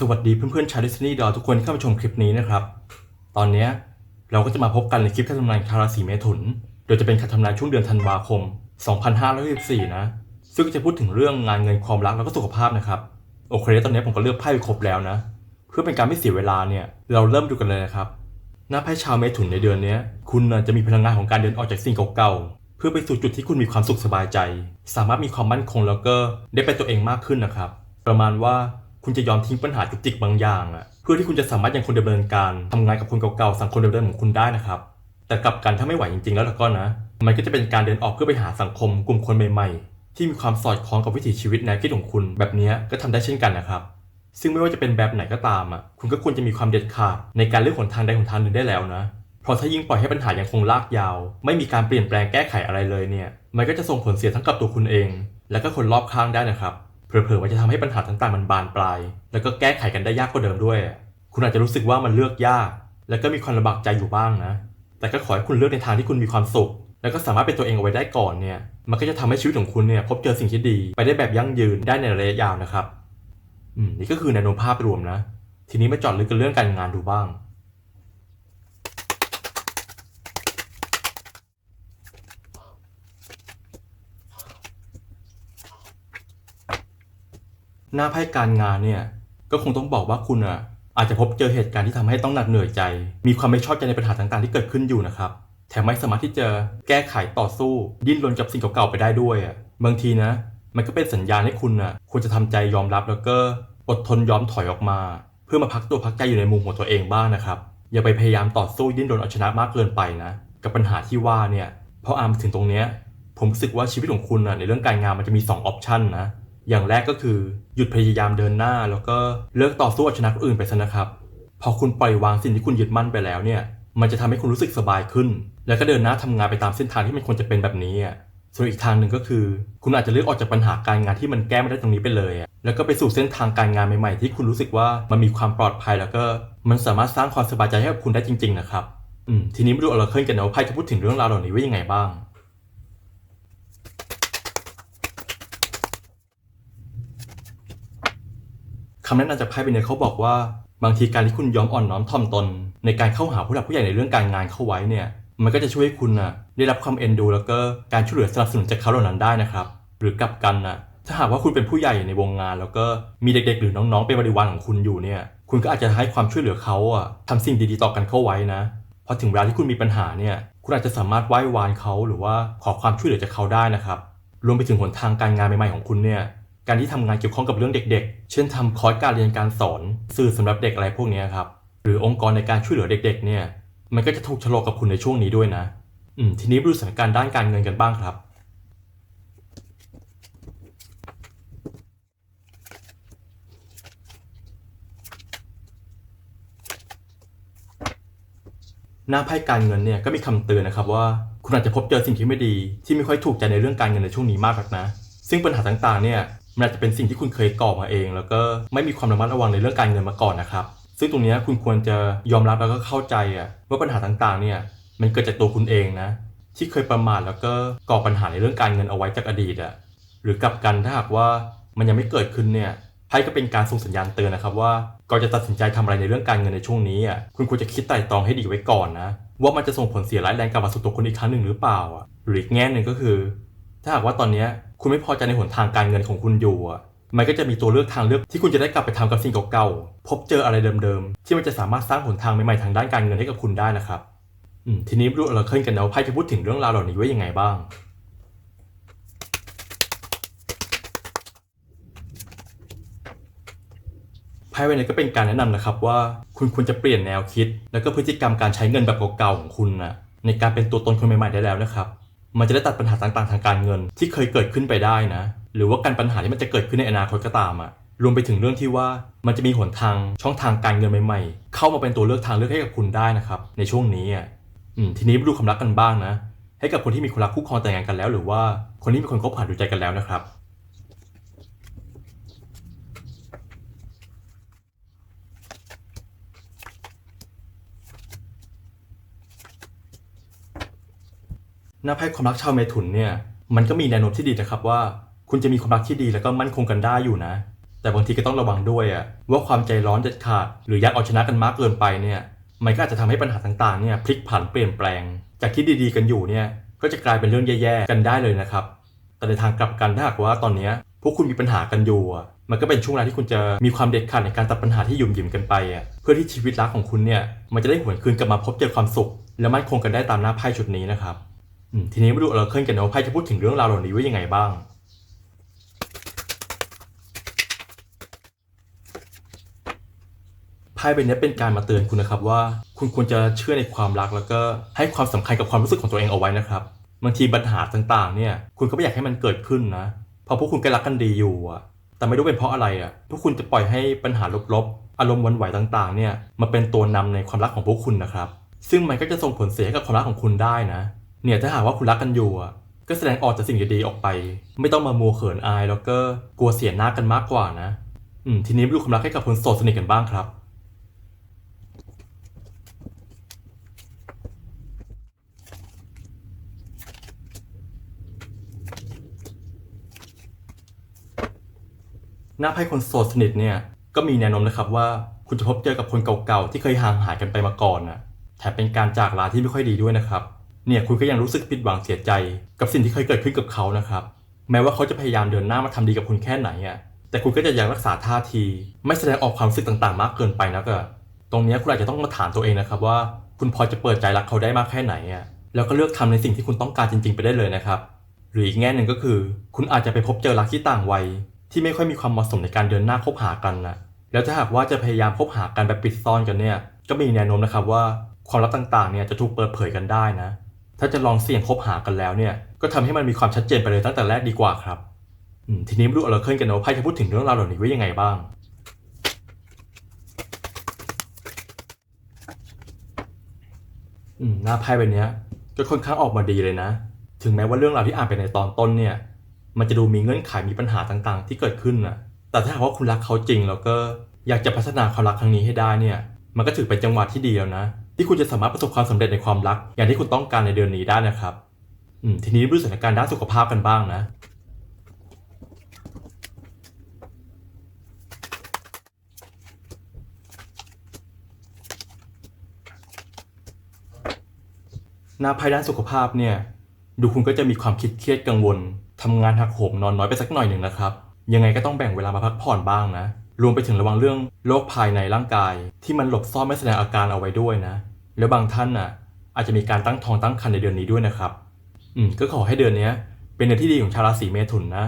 สวัสดีเพื่อนๆชาวดิสนีย์ดอทุกคนที่เข้ามาชมคลิปนี้นะครับ ตอนนี้เราก็จะมาพบกันในคลิปคำทำนายคาราศีเมถุน โดยจะเป็นคำทำนายช่วงเดือนธันวาคม 2564นะ ซึ่งจะพูดถึงเรื่องงานเงินความรักแล้วก็สุขภาพนะครับ โอเคตอนนี้ผมก็เลือกไพ่ไปครบแล้วนะ เพื่อเป็นการไม่เสียเวลาเนี่ย เราเริ่มดูกันเลยนะครับ หน้าไพ่ชาวเมถุนในเดือนนี้คุณจะมีพลังงานของการเดินออกจากสิ่งเก่าๆ เพื่อไปสู่จุดที่คุณมีความสุขสบายใจ สามารถมีความมั่นคงแล้วก็ได้เป็นตัวเองมากขึ้นนะครับ ประมาณว่า คุณจะยอมทิ้งปัญหาจุกจิกบางอย่างอะเพื่อที่คุณจะสามารถยังคงดำเนินการทำงานกับคนเก่าๆสังคมเดิมๆของคุณได้นะครับ แต่กลับกันถ้าไม่ไหวจริงๆ แล้วก็นะ มันก็จะเป็นการเดินออกเพื่อไปหาสังคมกลุ่มคนใหม่ๆ ที่มีความสอดคล้องกับวิถีชีวิตแนวคิดของคุณ แบบนี้ก็ทำได้เช่นกันนะครับ ซึ่งไม่ว่าจะเป็นแบบไหนก็ตามอะคุณก็ควรจะมีความเด็ดขาดในการเลือกหนทางใดหนทางหนึ่งได้แล้วนะเพราะถ้ายิ่งปล่อยให้ปัญหายังคงลากยาว ไม่มีการเปลี่ยนแปลงแก้ไขอะไรเลยเนี่ย มันก็จะส่งผลเสียทั้งกับตัวคุณเอง และก็คนรอบข้างได้นะครับ เผลอๆมันจะทำให้ปัญหาต่างๆมันบานปลาย แล้วก็แก้ไขกันได้ยากกว่าเดิมด้วย คุณอาจจะรู้สึกว่ามันเลือกยาก แล้วก็มีความลำบากใจอยู่บ้างนะ แต่ก็ขอให้คุณเลือกในทางที่คุณมีความสุข แล้วก็สามารถเป็นตัวเองเอาไว้ได้ก่อนเนี่ย มันก็จะทำให้ชีวิตของคุณเนี่ยพบเจอสิ่งที่ดี ไปได้แบบยั่งยืนได้ในระยะยาวนะครับ อืมนี่ก็คือแนวโน้มภาพรวมนะ ทีนี้มาจอดลึกกันเรื่องการงานดูบ้าง หน้าไพ่การงานเนี่ย ก็คงต้องบอกว่าคุณอะอาจจะพบเจอเหตุการณ์ที่ทำให้ต้องหนักเหนื่อยใจ มีความไม่ชอบใจในปัญหาต่างๆ ที่เกิดขึ้นอยู่นะครับ แถมไม่สามารถที่จะแก้ไขต่อสู้ ดิ้นรนกับสิ่งเก่าๆไปได้ด้วยอะ บางทีนะ มันก็เป็นสัญญาณให้คุณอะควรจะทำใจยอมรับแล้วก็อดทนยอมถอยออกมา เพื่อมาพักตัวพักใจอยู่ในมุมของตัวเองบ้างนะครับ อย่าไปพยายามต่อสู้ดิ้นรนเอาชนะมากเกินไปนะ กับปัญหาที่ว่าเนี่ยพออ่านมถึงตรงเนี้ยผมรู้สึกว่าชีวิตของคุณอะในเรื่องการงานมันจะมี2ออปชันนะ อย่างแรกก็คือหยุดพยายามเดินหน้า แล้วก็เลิกต่อสู้เอาชนะคนอื่นไปซะนะครับ พอคุณปล่อยวางสิ่งที่คุณยึดมั่นไปแล้วเนี่ย มันจะทำให้คุณรู้สึกสบายขึ้น แล้วก็เดินหน้าทำงานไปตามเส้นทางที่มันควรจะเป็นแบบนี้อะส่วนอีกทางหนึ่งก็คือ คุณอาจจะเลือกออกจากปัญหาการงานที่มันแก้ไม่ได้ตรงนี้ไปเลยแล้วก็ไปสู่เส้นทางการงานใหม่ๆ ที่คุณรู้สึกว่ามันมีความปลอดภัย แล้วก็มันสามารถสร้างความสบายใจให้กับคุณได้จริง ๆ นะครับอืมทีนี้มาดูอราเคิลกันนะว่าไพ่จะพูดถึงเรื่องราวเหล่านี้ไว่ายังไงบ้าง คำแนะนำจากไพ่เป็นเนี่ยเขาบอกว่า บางทีการที่คุณยอมอ่อนน้อมถ่อมตน ในการเข้าหาผู้หลักผู้ใหญ่ในเรื่องการงานเข้าไว้เนี่ย มันก็จะช่วยให้คุณน่ะได้รับความเอ็นดู แล้วก็การช่วยเหลือสนับสนุนจากเขาเหล่านั้นได้นะครับ หรือกลับกันน่ะถ้าหากว่าคุณเป็นผู้ใหญ่ในวงงาน แล้วก็มีเด็กๆ หรือน้องๆเป็นบริวารของคุณอยู่เนี่ย คุณก็อาจจะให้ความช่วยเหลือเขาอะทำสิ่งดีๆต่อกันเข้าไว้นะพอถึงเวลาที่คุณมีปัญหาเนี่ย คุณอาจจะสามารถไหว้วานเขาหรือว่าขอความช่วยเหลือจากเขาได้นะครับ รวมไปถึงหนทางการงานใหม่ๆของคุณเนี่ย การที่ทำงานเกี่ยวข้องกับเรื่องเด็กๆ เช่นทำคอร์สการเรียนการสอนสื่อสำหรับเด็กอะไรพวกนี้ครับ หรือองค์กรในการช่วยเหลือเด็กๆ เนี่ย มันก็จะถูกชะลอกับคุณในช่วงนี้ด้วยนะ อืม ทีนี้ดูสถานการณ์ด้านการเงินกันบ้างครับ หน้าไพ่การเงินเนี่ยก็มีคำเตือนนะครับว่าคุณอาจจะพบเจอสิ่งที่ไม่ดี ที่ไม่ค่อยถูกใจในเรื่องการเงินในช่วงนี้มากนักนะซึ่งปัญหาต่างๆ เนี่ย มันอาจจะเป็นสิ่งที่คุณเคยก่อมาเอง แล้วก็ไม่มีความระมัดระวังในเรื่องการเงินมาก่อนนะครับ ซึ่งตรงนี้คุณควรจะยอมรับแล้วก็เข้าใจอะว่าปัญหาต่างๆเนี่ยมันเกิดจากตัวคุณเองนะ ที่เคยประมาทแล้วก็ก่อปัญหาในเรื่องการเงินเอาไว้จากอดีตอะหรือกลับกันถ้าหากว่ามันยังไม่เกิดขึ้นเนี่ยไพ่ก็เป็นการส่งสัญญาณเตือนนะครับว่าก่อนจะตัดสินใจทำอะไรในเรื่องการเงินในช่วงนี้อะคุณควรจะคิดไตร่ตรองให้ดีไว้ก่อนนะ ว่ามันจะส่งผลเสียร้ายแรงกลับมาสู่ตัวคุณอีกครั้งหนึ่งหรือเปล่าอะหรืออีกแง่หนึ่งก็คือ ถ้าหากว่าตอนนี้คุณไม่พอใจในหนทางการเงินของคุณอยู่อะมันก็จะมีตัวเลือกทางเลือกที่คุณจะได้กลับไปทำกับสิ่งเก่าๆ พบเจออะไรเดิมๆ ที่มันจะสามารถสร้างหนทางใหม่ๆทางด้านการเงินให้กับคุณได้นะครับทีนี้มาดูเราเคลื่อนกันนะว่าไพ่จะพูดถึงเรื่องราวเหล่านี้ไว้ยังไงบ้าง ไพ่ใบนี้ก็เป็นการแนะนำนะครับว่าคุณควรจะเปลี่ยนแนวคิด แล้วก็พฤติกรรมการใช้เงินแบบเก่าๆของคุณนะในการเป็นตัวตนคนใหม่ๆได้แล้วนะครับ มันจะได้ตัดปัญหาต่างๆทางการเงิน ที่เคยเกิดขึ้นไปได้นะ หรือว่าการปัญหาที่มันจะเกิดขึ้นในอนาคตก็ตามอะรวมไปถึงเรื่องที่ว่ามันจะมีหนทางช่องทางการเงินใหม่ๆ เข้ามาเป็นตัวเลือกทางเลือกให้กับคุณได้นะครับ ในช่วงนี้อะอืมทีนี้มาดูความรักกันบ้างนะ ให้กับคนที่มีคนรักคู่ครองแต่งงานกันแล้ว หรือว่าคนที่มีคนคบหาดูใจกันแล้วนะครับ หน้าไพ่ความรักชาวเมถุนเนี่ยมันก็มีแนวโน้มที่ดีนะครับว่า คุณจะมีความรักที่ดีแล้วก็มั่นคงกันได้อยู่นะ แต่บางทีก็ต้องระวังด้วยอะว่าความใจร้อนเด็ดขาด หรืออยากเอาชนะกันมากเกินไปเนี่ยมันก็อาจจะทำให้ปัญหาต่างๆเนี่ยพลิกผันเปลี่ยนแปลง จากที่ดีๆกันอยู่เนี่ยก็จะกลายเป็นเรื่องแย่ๆกันได้เลยนะครับ แต่ในทางกลับกันถ้าหากว่าตอนนี้พวกคุณมีปัญหากันอยู่อะมันก็เป็นช่วงเวลาที่คุณจะมีความเด็ดขาดในการตัดปัญหาที่ยุ่มยิมกันไปอะเพื่อที่ชีวิตรักของคุณเนี่ยมันจะได้หวนคืนกลับมาพบเจอความสุข และมั่นคงกันได้ตามหน้าไพ่ชุดนี้นะครับ ทีนี้มาดูเราเคลื่อนกันนะว่าไพ่จะพูดถึงเรื่องราวเหล่านี้ว่ายังไงบ้าง ไพ่ใบนี้เป็นการมาเตือนคุณนะครับว่า คุณควรจะเชื่อในความรักแล้วก็ให้ความสำคัญกับความรู้สึกของตัวเองเอาไว้นะครับบางทีปัญหาต่างๆ เนี่ย คุณก็ไม่อยากให้มันเกิดขึ้นนะเพราะพวกคุณก็รักกันดีอยู่อะแต่ไม่รู้เป็นเพราะอะไรอะพวกคุณจะปล่อยให้ปัญหาลบๆ อารมณ์วันไหวต่างๆ เนี่ยมาเป็นตัวนำในความรักของพวกคุณนะครับ ซึ่งมันก็จะส่งผลเสียกับความรักของคุณได้นะ เนี่ยถ้าหากว่าคุณรักกันอยู่อะก็แสดงออกจากสิ่งดีๆออกไป ไม่ต้องมามัวเขินอายแล้วก็กลัวเสียหน้ากันมากกว่านะอืมทีนี้มาดูความรักให้กับคนโสดสนิทกันบ้างครับ หน้าไพ่คนโสดสนิทเนี่ยก็มีแนวโน้มนะครับว่าคุณจะพบเจอกับคนเก่าๆที่เคยห่างหายกันไปมาก่อนนะแถมเป็นการจากลาที่ไม่ค่อยดีด้วยนะครับ เนี่ยคุณก็ยังรู้สึกผิดหวังเสียใจ กับสิ่งที่เคยเกิดขึ้นกับเขานะครับ แม้ว่าเขาจะพยายามเดินหน้ามาทำดีกับคุณแค่ไหนอะแต่คุณก็จะยังรักษาท่าที ไม่แสดงออกความรู้สึกต่างๆ มากเกินไปนะก็ตรงนี้คุณอาจจะต้องมาถามตัวเองนะครับว่า คุณพอจะเปิดใจรักเขาได้มากแค่ไหนอะแล้วก็เลือกทำในสิ่งที่คุณต้องการจริง ๆ ไปได้เลยนะครับ หรืออีกแง่หนึ่งก็คือ คุณอาจจะไปพบเจอรักที่ต่างวัย ที่ไม่ค่อยมีความเหมาะสมในการเดินหน้าคบหากันนะแล้วถ้าหากว่าจะพยายามคบหากันแบบปิดซ่อนกันเนี่ย ก็มีแนวโน้มนะครับว่าความลับต่างๆเนี่ยจะถูกเปิดเผยกันได้นะ ถ้าจะลองเสี่ยงคบหากันแล้วเนี่ย ก็ทำให้มันมีความชัดเจนไปเลยตั้งแต่แรกดีกว่าครับทีนี้มาดูเราเคลื่อนกันนะว่าไพ่จะพูดถึงเรื่องราวเหล่านี้ไว้ยังไงบ้างอืมหน้าไพ่ใบนี้ก็ค่อนข้างออกมาดีเลยนะ ถึงแม้ว่าเรื่องราวที่อ่านไปในตอนต้นเนี่ย มันจะดูมีเงื่อนไขมีปัญหาต่างๆ ที่เกิดขึ้นน่ะแต่ถ้าหากว่าคุณรักเขาจริงแล้วก็อยากจะพัฒนาความรักครั้งนี้ให้ได้เนี่ย มันก็ถือเป็นจังหวะที่ดีแล้วนะ ที่คุณจะสามารถประสบความสำเร็จในความรัก อย่างที่คุณต้องการในเดือนนี้ได้นะครับอืมทีนี้ดูสถานการณ์ด้านสุขภาพกันบ้างนะ หน้าภัยด้านสุขภาพเนี่ย ดูคุณก็จะมีความคิดเครียดกังวลทำงานหักโหมนอนน้อยไปสักหน่อยหนึ่งนะครับ ยังไงก็ต้องแบ่งเวลามาพักผ่อนบ้างนะ รวมไปถึงระวังเรื่องโรคภายในร่างกาย ที่มันหลบซ่อนไม่แสดงอาการเอาไว้ด้วยนะ แล้วบางท่านน่ะ อาจจะมีการตั้งท้องตั้งครรภ์ในเดือนนี้ด้วยนะครับ อืมก็ขอให้เดือนนี้เป็นเดือนที่ดีของชาวราศีเมถุนนะ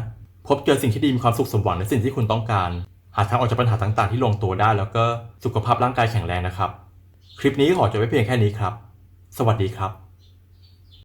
พบเจอสิ่งที่ดีมีความสุขสมหวังในสิ่งที่คุณต้องการ หาทางออกจากปัญหาต่างๆ ที่ลงตัวได้ แล้วก็สุขภาพร่างกายแข็งแรงนะครับ คลิปนี้ขอจบไว้เพียงแค่นี้ครับ สวัสดีครับ